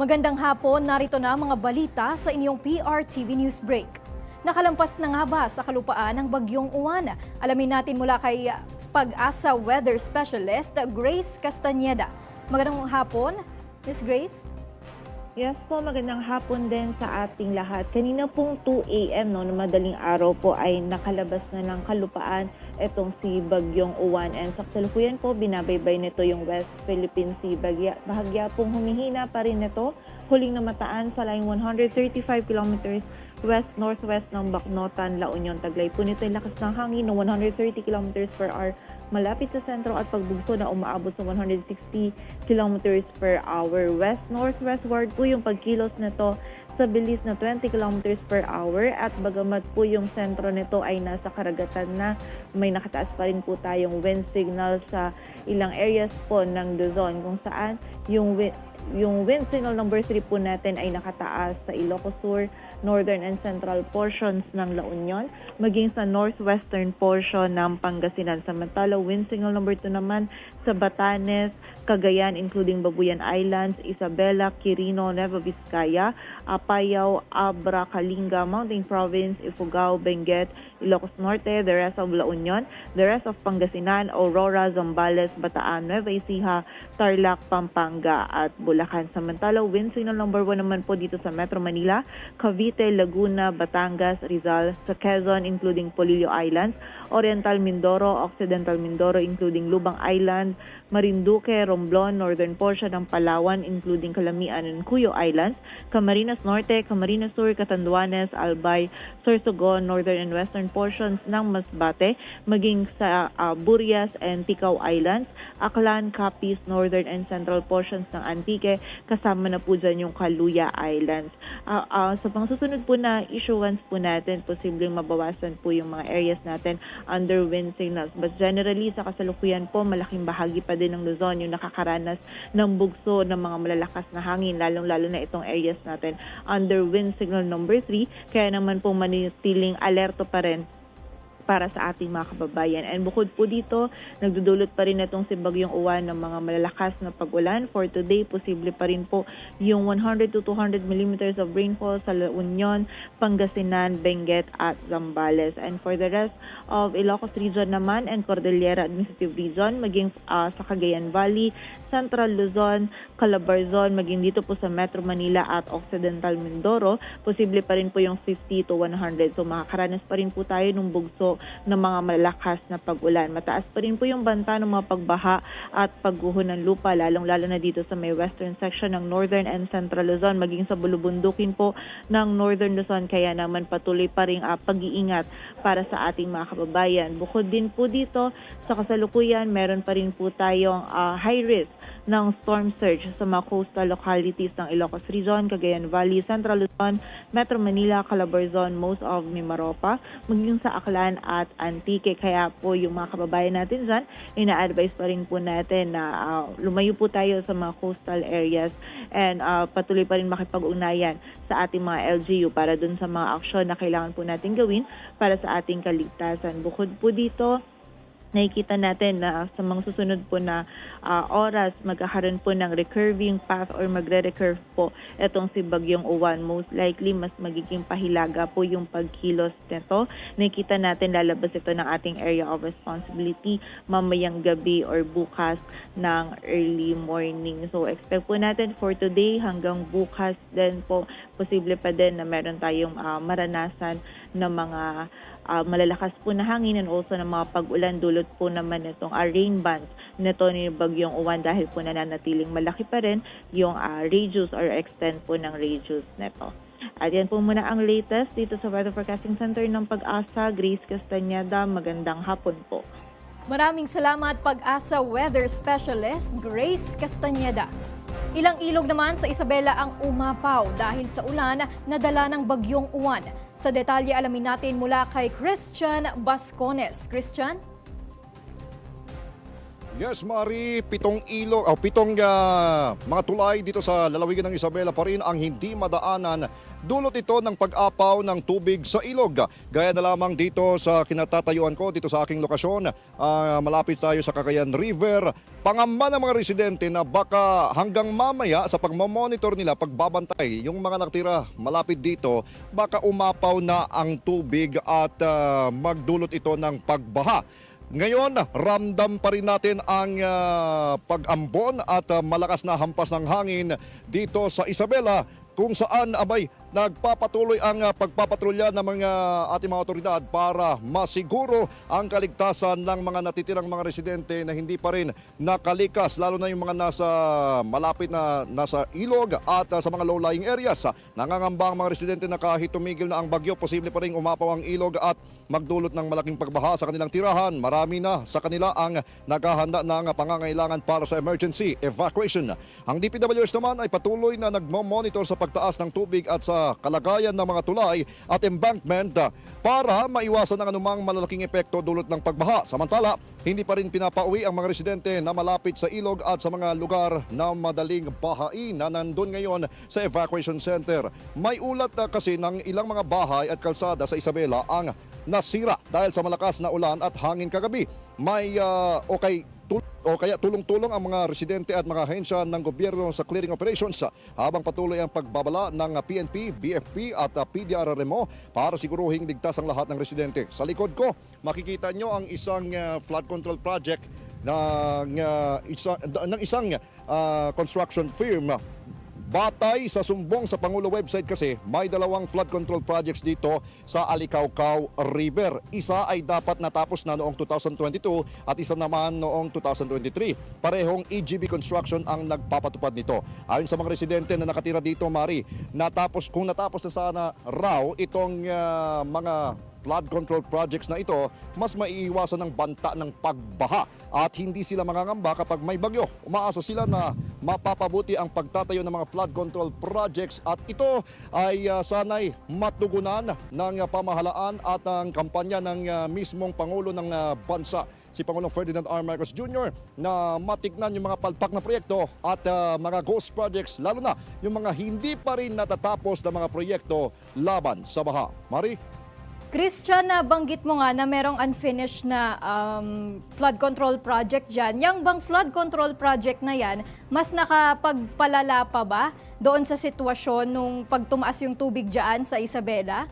Magandang hapon, narito na mga balita sa inyong PRTV News Break. Nakalampas na nga ba sa kalupaan ng bagyong Uwan? Alamin natin mula kay Pag-asa Weather Specialist Grace Castañeda. Magandang hapon, Miss Grace. Yes po, magandang hapon din sa ating lahat. Kanina pong 2 a.m. No, na madaling araw po ay nakalabas na ng kalupaan itong si Bagyong Uwan. And sa kasalukuyan po, binabaybay nito yung West Philippine Sea. Bagya, bahagya pong humihina pa rin ito. Huling namataan sa line 135 kilometers west-northwest ng Bacnotan, La Union, Taglay. Po nito yung lakas ng hangin ng 130 kilometers per hour malapit sa sentro at pagbugso na umaabot sa 160 kilometers per hour. West-northwestward po yung pagkilos nito sa bilis na 20 kilometers per hour at bagamat po yung sentro nito ay nasa karagatan na may nakataas pa rin po tayong wind signal sa ilang areas po ng Luzon kung saan yung wi- yung wind signal number 3 po natin ay nakataas sa Ilocos Sur, northern and central portions ng La Union, maging sa northwestern portion ng Pangasinan. Samantala, wind signal number 2 naman sa Batanes, Cagayan, including Babuyan Islands, Isabela, Quirino, Nueva Vizcaya, Apayao, Abra, Kalinga, Mountain Province, Ifugao, Benguet, Ilocos Norte, the rest of La Union, the rest of Pangasinan, Aurora, Zambales, Bataan, Nueva Ecija, Tarlac, Pampanga at Bulacan. Samantala, wind signal number 1 naman po dito sa Metro Manila, Cavite, Laguna, Batangas, Rizal, sa Quezon including Polillo Islands, Oriental Mindoro, Occidental Mindoro including Lubang Island, Marinduque, Romblon, northern portion ng Palawan including Calamian and Cuyo Islands, Camarines Norte, Camarines Sur, Catanduanes, Albay, Sorsogon, northern and western portions ng Masbate, maging sa ah, Burias and Ticao Islands, Aklan, Capiz, northern and central portions ng Antique, kasama na po dyan yung Kaluya Islands. Ah, ah, sa pang susunod po na issuance po natin, posibleng mabawasan po yung mga areas natin under wind signals. But generally, sa kasalukuyan po, malaking bahagi pa din ng Luzon yung nakakaranas ng bugso ng mga malalakas na hangin, lalong-lalo na itong areas natin under wind signal number 3. Kaya naman po manitiling alerto pa rin para sa ating mga kababayan. And bukod po dito, nagdudulot pa rin itong si Bagyong Uwan ng mga malalakas na pag-ulan. For today, posible pa rin po yung 100 to 200 millimeters of rainfall sa La Union, Pangasinan, Benguet at Zambales. And for the rest of Ilocos Region naman and Cordillera Administrative Region, maging ah, sa Cagayan Valley, Central Luzon, Calabarzon, maging dito po sa Metro Manila at Occidental Mindoro, posible pa rin po yung 50 to 100. So makakaranas pa rin po tayo ng bugso ng mga malakas na pag-ulan. Mataas pa rin po yung banta ng mga pagbaha at pagguho ng lupa, lalong-lalo na dito sa may western section ng Northern and Central Luzon, maging sa bulubundukin po ng Northern Luzon. Kaya naman patuloy pa rin ah, pag-iingat para sa ating mga kababayan. Bukod din po dito, sa kasalukuyan, meron pa rin po tayong ah, high risk ng storm surge sa mga coastal localities ng Ilocos Region, Cagayan Valley, Central Luzon, Metro Manila, Calabarzon, most of Mimaropa, maging sa Aklan at Antique. Kaya po yung mga kababayan natin dyan, ina-advise pa rin po natin na ah, lumayo po tayo sa mga coastal areas and ah, patuloy pa rin makipag-ugnayan sa ating mga LGU para dun sa mga aksyon na kailangan po natin gawin para sa ating kaligtasan. Bukod po dito, nakikita natin na sa mga susunod po na ah, oras magkakaroon po ng recurving path or magre-recurve po itong si Bagyong Uwan. Most likely, mas magiging pahilaga po yung pagkilos nito. Nakikita natin lalabas ito ng ating area of responsibility mamayang gabi or bukas ng early morning. So, expect po natin for today hanggang bukas din po, posible pa din na meron tayong ah, maranasan ng mga ah, malalakas po na hangin and also ng mga pag-ulan dulot po naman itong ah, rain bands nito ni Bagyong Uwan dahil po nananatiling malaki pa rin yung ah, radius or extent po ng radius nito. At yan po muna ang latest dito sa Weather Forecasting Center ng Pag-asa. Grace Castañeda, magandang hapon po. Maraming salamat Pag-asa Weather Specialist Grace Castañeda. Ilang ilog naman sa Isabela ang umapaw dahil sa ulan na dala ng bagyong uwan. Sa detalye alamin natin mula kay Christian Bascones. Christian? Yes, Mari, pitong ilog, oh, pitong ah, mga tulay dito sa lalawigan ng Isabela pa rin ang hindi madaanan. Dulot ito ng pag-apaw ng tubig sa ilog. Gaya na lamang dito sa kinatatayuan ko, dito sa aking lokasyon, ah, malapit tayo sa Cagayan River. Pangamba ng mga residente na baka hanggang mamaya sa pagmamonitor nila, pagbabantay, yung mga nakatira malapit dito, baka umapaw na ang tubig at ah, magdulot ito ng pagbaha. Ngayon, ramdam pa rin natin ang ah, pag-ambon at ah, malakas na hampas ng hangin dito sa Isabela kung saan abay nagpapatuloy ang ah, pagpapatrolya ng mga ating mga otoridad para masiguro ang kaligtasan ng mga natitirang mga residente na hindi pa rin nakalikas lalo na yung mga nasa malapit na nasa ilog at ah, sa mga low-lying areas. Nangangamba ang mga residente na kahit tumigil na ang bagyo, posible pa rin umapaw ang ilog at magdulot ng malaking pagbaha sa kanilang tirahan. Marami na sa kanila ang naghahanda ng pangangailangan para sa emergency evacuation. Ang DPWH naman ay patuloy na nagmo-monitor sa pagtaas ng tubig at sa kalagayan ng mga tulay at embankment para maiwasan ang anumang malalaking epekto dulot ng pagbaha. Samantala, hindi pa rin pinapauwi ang mga residente na malapit sa ilog at sa mga lugar na madaling bahain na nandun ngayon sa evacuation center. May ulat na kasi ng ilang mga bahay at kalsada sa Isabela ang nasira dahil sa malakas na ulan at hangin kagabi. May ah, o kay tul- o kaya tulong-tulong ang mga residente at mga ahensya ng gobyerno sa clearing operations ah, habang patuloy ang pagbabala ng ah, PNP, BFP at ah, PDRRMO para siguruhing ligtas ang lahat ng residente. Sa likod ko, makikita nyo ang isang flood control project ng, ah, isa, ng isang ah, construction firm Batay sa sumbong sa Pangulo website kasi, may dalawang flood control projects dito sa Alicaucao River. Isa ay dapat natapos na noong 2022 at isa naman noong 2023. Parehong EGB Construction ang nagpapatupad nito. Ayon sa mga residente na nakatira dito, Mari, natapos kung natapos na sana raw itong ah, mga flood control projects na ito, mas maiiwasan ng banta ng pagbaha at hindi sila mangangamba kapag may bagyo. Umaasa sila na mapapabuti ang pagtatayo ng mga flood control projects at ito ay ah, sanay matugunan ng ah, pamahalaan at ang kampanya ng ah, mismong Pangulo ng ah, bansa si Pangulong Ferdinand R. Marcos Jr. na matignan yung mga palpak na proyekto at ah, mga ghost projects lalo na yung mga hindi pa rin natatapos na mga proyekto laban sa baha. Mari? Christian, nabanggit mo nga na merong unfinished na um, flood control project dyan. Yang bang flood control project na yan, mas nakapagpalala pa ba doon sa sitwasyon nung pagtumaas yung tubig dyan sa Isabela?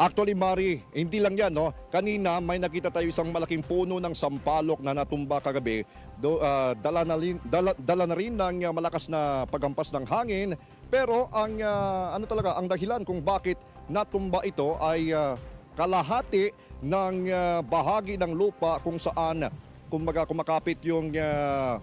Actually, Mari, hindi lang yan, no? Kanina may nakita tayo isang malaking puno ng sampalok na natumba kagabi. Do, ah, dala, na rin, dala, dala na rin ng ah, malakas na paghampas ng hangin. Pero ang ah, ano talaga, ang dahilan kung bakit natumba ito ay ah, kalahati ng ah, bahagi ng lupa kung saan kumbaga kumakapit yung ah,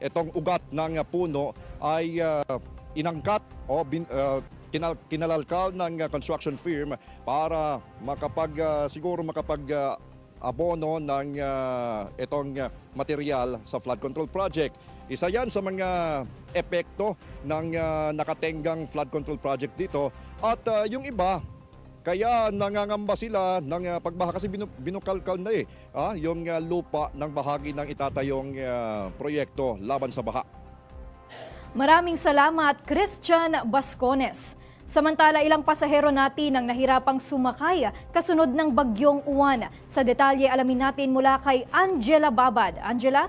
itong ugat ng puno ay ah, inangkat o bin, ah, kinal, kinalalkal ng construction firm para makapag ah, siguro makapag ah, abono ng ah, itong ah, material sa flood control project. Isa yan sa mga epekto ng ah, nakatenggang flood control project dito. At ah, yung iba, kaya nangangamba sila ng ah, pagbaha kasi binu- binukalkal na eh ah, yung ah, lupa ng bahagi ng itatayong ah, proyekto laban sa baha. Maraming salamat, Christian Bascones. Samantala, ilang pasahero natin ang nahirapang sumakay kasunod ng bagyong uwan. Sa detalye, alamin natin mula kay Angela Babad. Angela?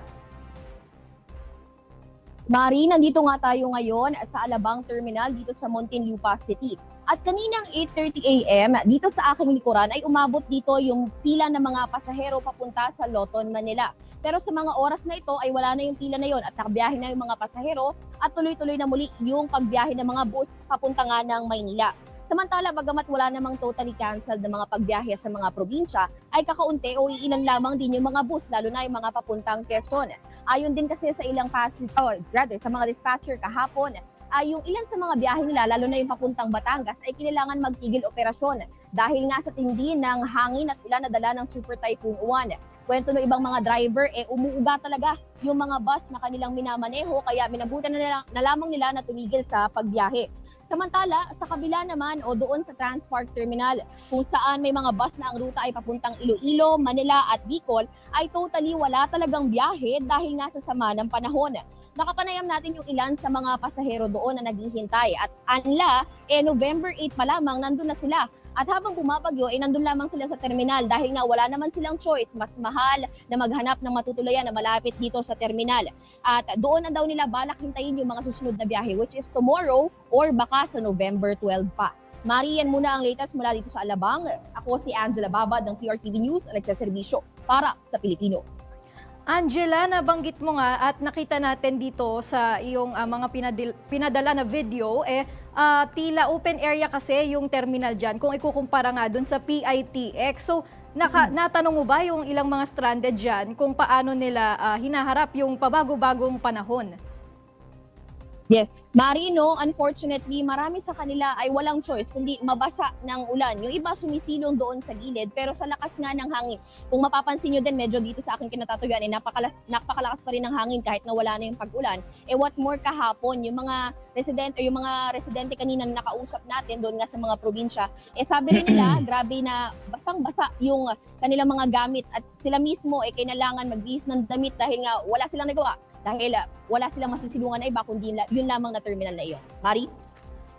Mari, nandito nga tayo ngayon sa Alabang Terminal dito sa Muntinlupa City. At kaninang 8.30 a.m. dito sa aking likuran ay umabot dito yung pila ng mga pasahero papunta sa Loton, Manila. Pero sa mga oras na ito ay wala na yung pila na yon at nakabiyahe na yung mga pasahero at tuloy-tuloy na muli yung pagbiyahe ng mga bus papunta nga ng Maynila. Samantala, bagamat wala namang totally canceled na mga pagbiyahe sa mga probinsya, ay kakaunti o iilan lamang din yung mga bus, lalo na yung mga papuntang Quezon. Ayon din kasi sa ilang passenger, or rather, sa mga dispatcher kahapon, ay yung ilan sa mga biyahe nila, lalo na yung papuntang Batangas, ay kailangan magtigil operasyon dahil nga sa tindi ng hangin at sila nadala ng Super Typhoon Uwan. Kwento ng ibang mga driver, eh umuuga talaga yung mga bus na kanilang minamaneho kaya minabutan na, nila, na lamang nila na tumigil sa pagbiyahe. Samantala, sa kabila naman o doon sa Transpark Terminal, kung saan may mga bus na ang ruta ay papuntang Iloilo, Manila at Bicol, ay totally wala talagang biyahe dahil nga sa sama ng panahon. Nakapanayam natin yung ilan sa mga pasahero doon na naghihintay at anla, eh November 8 pa lamang nandun na sila. At habang bumabagyo, eh nandun lamang sila sa terminal dahil nga wala naman silang choice, mas mahal na maghanap ng matutulayan na malapit dito sa terminal. At doon na daw nila balak hintayin yung mga susunod na biyahe which is tomorrow or baka sa November 12 pa. Mari, yan muna ang latest mula dito sa Alabang. Ako si Angela Babad ng PRTV News, nagsaserbisyo para sa Pilipino. Angela, nabanggit mo nga at nakita natin dito sa iyong ah, mga pinadil- pinadala na video, eh, ah, tila open area kasi yung terminal dyan kung ikukumpara nga dun sa PITX. So, naka, natanong mo ba yung ilang mga stranded dyan kung paano nila ah, hinaharap yung pabago-bagong panahon? Yes. Marino, unfortunately, marami sa kanila ay walang choice kundi mabasa ng ulan. Yung iba sumisilong doon sa gilid pero sa lakas nga ng hangin. Kung mapapansin nyo din, medyo dito sa aking kinatatuyuan, eh, napakalas, napakalakas pa rin ng hangin kahit na wala na yung pag-ulan. Eh what more kahapon, yung mga residente, yung mga residente kanina na nakausap natin doon nga sa mga probinsya, eh sabi rin nila, grabe na basang-basa yung kanilang mga gamit at sila mismo eh kailangan magbihis ng damit dahil nga wala silang nagawa dahil ah, wala silang masisilungan na iba kundi yun lamang na terminal na iyon. Mari?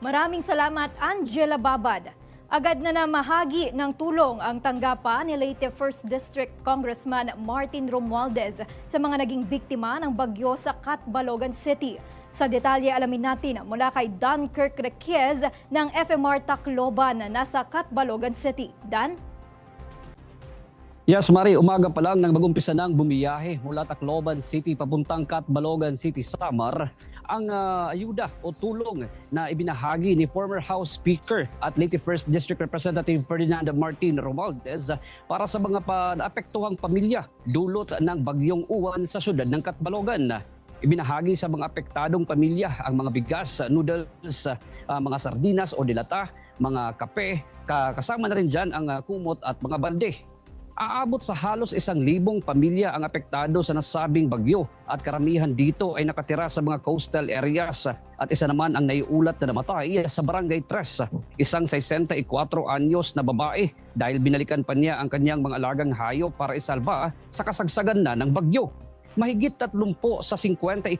Maraming salamat, Angela Babad. Agad na namahagi ng tulong ang tanggapan ni Leyte 1st District Congressman Martin Romualdez sa mga naging biktima ng bagyo sa Catbalogan City. Sa detalye alamin natin mula kay Dunkirk Requez ng FMR Tacloban na nasa Catbalogan City. Dan? Yes, Mari, umaga pa lang nang magumpisa nang bumiyahe mula Tacloban City papuntang Catbalogan City, Samar ang ah, ayuda o tulong na ibinahagi ni former House Speaker at Leyte 1st District Representative Ferdinand Martin Romualdez para sa mga naapektuhang pamilya dulot ng bagyong uwan sa syudad ng Catbalogan. Ibinahagi sa mga apektadong pamilya ang mga bigas, noodles, ah, mga sardinas o dilata, mga kape, ka- kasama na rin dyan ang ah, kumot at mga balde. Aabot sa halos isang libong pamilya ang apektado sa nasabing bagyo at karamihan dito ay nakatira sa mga coastal areas at isa naman ang naiulat na namatay sa Barangay 3, isang 64 anyos na babae dahil binalikan pa niya ang kanyang mga alagang hayop para isalba sa kasagsagan na ng bagyo. Mahigit 30 sa 54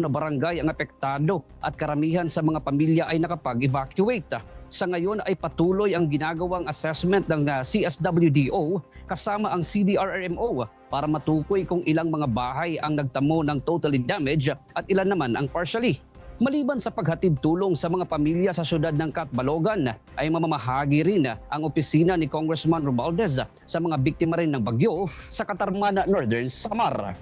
na barangay ang apektado at karamihan sa mga pamilya ay nakapag-evacuate. Sa ngayon ay patuloy ang ginagawang assessment ng ah, CSWDO kasama ang CDRRMO para matukoy kung ilang mga bahay ang nagtamo ng totally damage at ilan naman ang partially. Maliban sa paghatid tulong sa mga pamilya sa syudad ng Catbalogan, ay mamamahagi rin ang opisina ni Congressman Romualdez sa mga biktima rin ng bagyo sa Katarmana Northern Samar.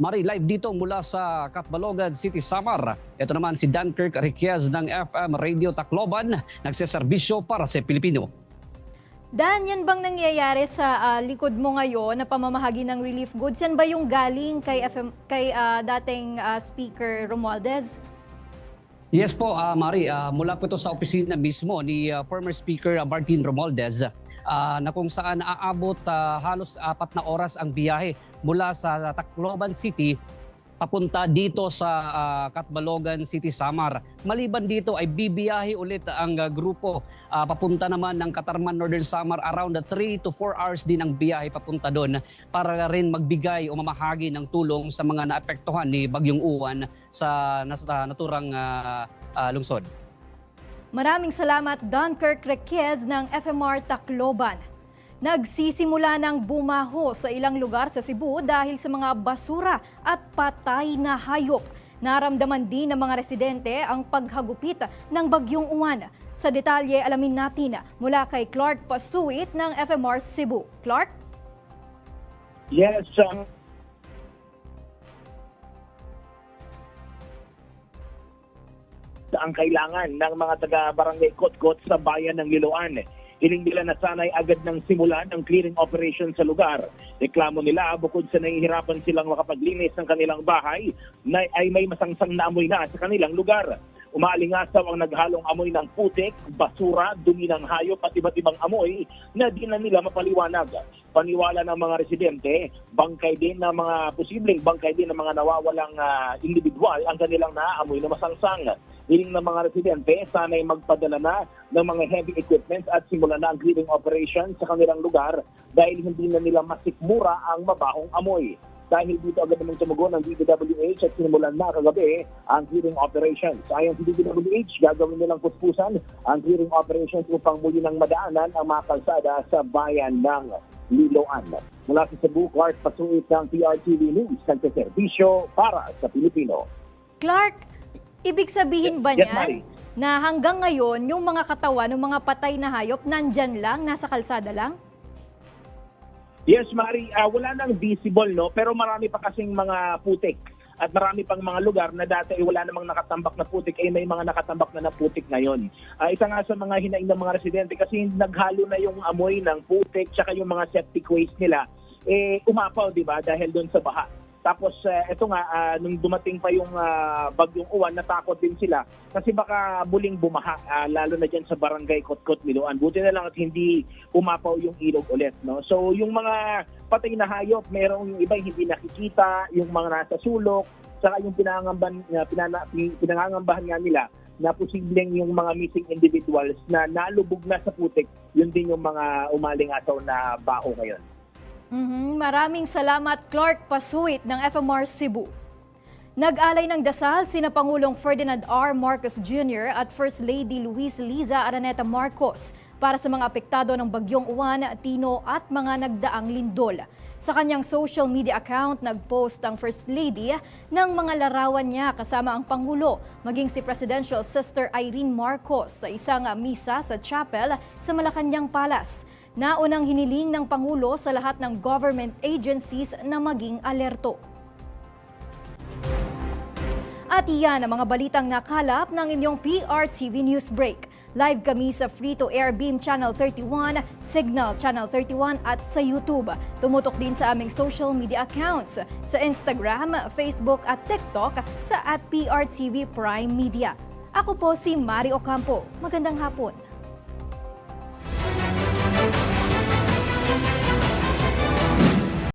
Mari, live dito mula sa Catbalogan City, Samar. Ito naman si Dunkirk Riquez ng FM Radio Tacloban, nagseserbisyo para sa Pilipino. Dan, yan bang nangyayari sa ah, likod mo ngayon na pamamahagi ng relief goods? Yan ba yung galing kay, FM, kay ah, dating ah, Speaker Romualdez? Yes po, ah, Mari, ah, mula po ito sa opisina mismo ni ah, former Speaker Martin Romualdez ah, na kung saan aabot ah, halos apat na oras ang biyahe mula sa Tacloban City papunta dito sa ah, Catbalogan City, Samar. Maliban dito ay bibiyahe ulit ang ah, grupo ah, papunta naman ng Katarman Northern Samar around 3 to 4 hours din ang biyahe papunta doon para rin magbigay o mamahagi ng tulong sa mga naapektuhan ni Bagyong Uwan sa nasa naturang ah, ah, lungsod. Maraming salamat Dunkirk Requez ng FMR Tacloban. Nagsisimula ng bumaho sa ilang lugar sa Cebu dahil sa mga basura at patay na hayop. Naramdaman din ng mga residente ang paghagupit ng bagyong uwan. Sa detalye, alamin natin mula kay Clark Pasuit ng FMR Cebu. Clark? Yes, um, ang kailangan ng mga taga-barangay Kotkot sa bayan ng Liloan. Hiling nila na sanay agad ng simulan ang clearing operation sa lugar. Reklamo nila bukod sa nahihirapan silang makapaglinis ng kanilang bahay na ay may masangsang na amoy na sa kanilang lugar. Umaalingasaw ang naghalong amoy ng putik, basura, dumi ng hayop at iba't ibang amoy na di na nila mapaliwanag. Paniwala ng mga residente, bangkay din ng mga posibleng bangkay din ng mga nawawalang ah, individual ang kanilang naaamoy na masangsang. Hiling ng mga residente, sana'y magpadala na ng mga heavy equipment at simulan na ang clearing operation sa kanilang lugar dahil hindi na nila masikmura ang mabahong amoy. Dahil dito agad namang tumugon ng DPWH at sinimulan na kagabi ang clearing operations. Ayon sa DPWH, gagawin nilang puspusan ang clearing operations upang muli nang madaanan ang mga kalsada sa bayan ng Liloan. Mula sa Cebu, Clark Pasuit ng PRTV News, nagsaservisyo para sa Pilipino. Clark, ibig sabihin ba Yes, niyan na hanggang ngayon yung mga katawan ng mga patay na hayop nandyan lang, nasa kalsada lang? Yes, Mari, ah, wala nang visible, no? Pero marami pa kasing mga putik at marami pang mga lugar na dati ay wala namang nakatambak na putik, ay may mga nakatambak na na putik ngayon. Ah, isa nga sa mga hinaing ng mga residente kasi naghalo na yung amoy ng putik tsaka yung mga septic waste nila, eh umapaw, di ba? Dahil doon sa baha. Tapos eh, ito nga, ah, nung dumating pa yung ah, bagyong uwan, natakot din sila kasi baka muling bumaha, ah, lalo na dyan sa barangay Kotkot, Miloan. Buti na lang at hindi umapaw yung ilog ulit. No? So yung mga patay na hayop, merong yung iba hindi nakikita, yung mga nasa sulok, saka yung pinangangambahan, uh, pinana, pin- pinangangambahan nga nila na posibleng yung mga missing individuals na nalubog na sa putik, yun din yung mga umaling-ataw na bao ngayon. Mhm, Maraming salamat Clark Pasuit ng FMR Cebu. Nag-alay ng dasal sina Pangulong Ferdinand R. Marcos Jr. at First Lady Luis Liza Araneta Marcos para sa mga apektado ng bagyong Uwan, Tino at mga nagdaang lindol. Sa kanyang social media account, nag-post ang First Lady ng mga larawan niya kasama ang Pangulo, maging si Presidential Sister Irene Marcos sa isang misa sa chapel sa Malacanang Palace. Naunang hiniling ng Pangulo sa lahat ng government agencies na maging alerto. At iyan ang mga balitang nakalap ng inyong PRTV News Break. Live kami sa free-to-air Beam Channel 31, Signal Channel 31 at sa YouTube. Tumutok din sa aming social media accounts sa Instagram, Facebook at TikTok sa at PRTV Prime Media. Ako po si Mari Ocampo. Magandang hapon.